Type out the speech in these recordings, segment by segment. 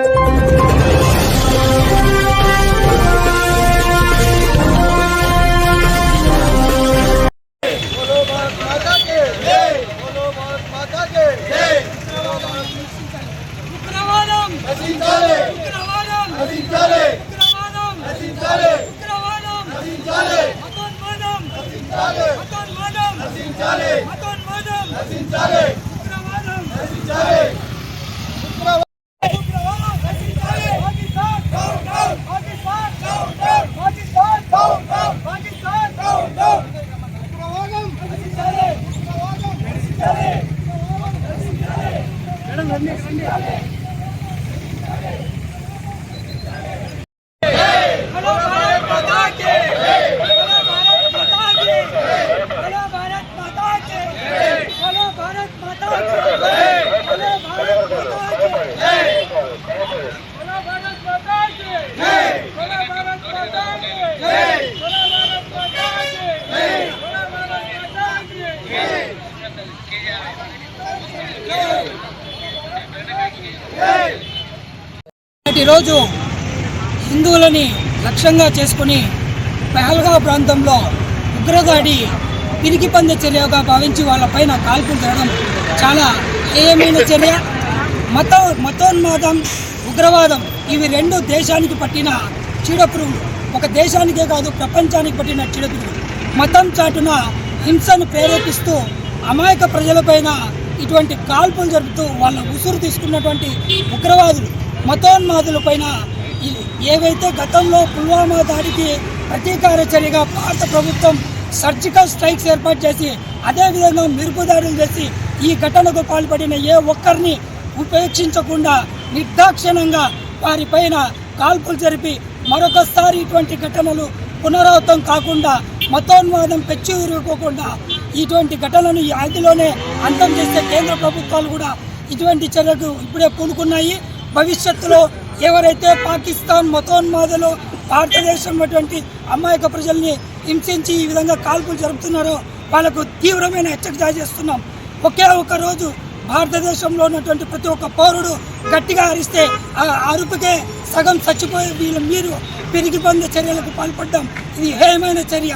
Hasan Madam! Hasan Saleh! Hasan Saleh! Hasan Saleh! Yeah. ఈరోజు హిందువులని లక్ష్యంగా చేసుకుని పెహల్గా ప్రాంతంలో ఉగ్రదాడి పిరికి పంద చర్యగా భావించి వాళ్ళపైన కాల్పులు జరగడం చాలా హేయమైన చర్య. మత మతోన్మాదం ఉగ్రవాదం ఇవి రెండు దేశానికి పట్టిన చీడపురుగులు ఒక దేశానికే కాదు ప్రపంచానికి పట్టిన చీడపురుగులు మతం చాటున హింసను ప్రేరేపిస్తూ అమాయక ప్రజలపైన ఇటువంటి కాల్పులు జరుపుతూ వాళ్ళ ఉసురు తీసుకున్నటువంటి ఉగ్రవాదులు మతోన్మాదుల పైన ఏవైతే గతంలో పుల్వామా దాడికి ప్రతీకార చర్యగా భారత ప్రభుత్వం సర్జికల్ స్ట్రైక్స్ ఏర్పాటు చేసి అదేవిధంగా మెరుపు దాడులు చేసి ఈ ఘటనకు పాల్పడిన ఏ ఒక్కరిని ఉపేక్షించకుండా నిర్దాక్షిణంగా వారిపైన కాల్పులు జరిపి మరొకసారి ఇటువంటి ఘటనలు పునరావృతం కాకుండా మతోన్మాదం పెచ్చి ఉరుకోకుండా ఇటువంటి ఘటనలను ఈ ఆదిలోనే అంతం చేసే కేంద్ర ప్రభుత్వాలు కూడా ఇటువంటి చర్యలు ఇప్పుడే పూనుకున్నాయి. భవిష్యత్తులో ఎవరైతే పాకిస్తాన్ మతోన్మాదులు భారతదేశం అటువంటి అమాయక ప్రజల్ని హింసించి ఈ విధంగా కాల్పులు జరుపుతున్నారో వాళ్ళకు తీవ్రమైన హెచ్చరిక జారీ చేస్తున్నాం. ఒకే ఒక రోజు భారతదేశంలో ఉన్నటువంటి ప్రతి ఒక్క పౌరుడు గట్టిగా అరిస్తే ఆ అరుపుకే సగం చచ్చిపోయే వీళ్ళు మీరు పెరిగి పొందే చర్యలకు పాల్పడ్డాం ఇది హేయమైన చర్య.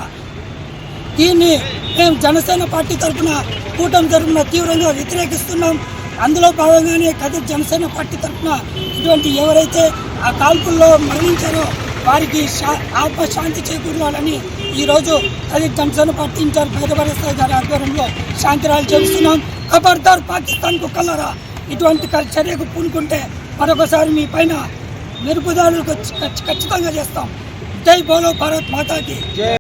దీన్ని మేము జనసేన పార్టీ తరఫున కూటమి తరఫున తీవ్రంగా వ్యతిరేకిస్తున్నాం. అందులో భాగంగానే కదిరి జనసేన పార్టీ తరఫున ఇటువంటి ఎవరైతే ఆ కాల్పుల్లో మరణించారో వారికి శా- ఆత్మశాంతి చేకూరాలని ఈరోజు కదిరి జనసేన పార్టీ ఇన్ఛార్జ్ పేదవరస్థాయి గారి ఆధ్వర్యంలో శాంతిరాలు చేస్తున్నాం. ఖబర్దార్ పాకిస్తాన్కు కలరా? ఇటువంటి చర్యకు పూనుకుంటే మరొకసారి మీ పైన మెరుపుదారులకు ఖచ్చితంగా చేస్తాం. జై బోలో భారత్ మాతాకి.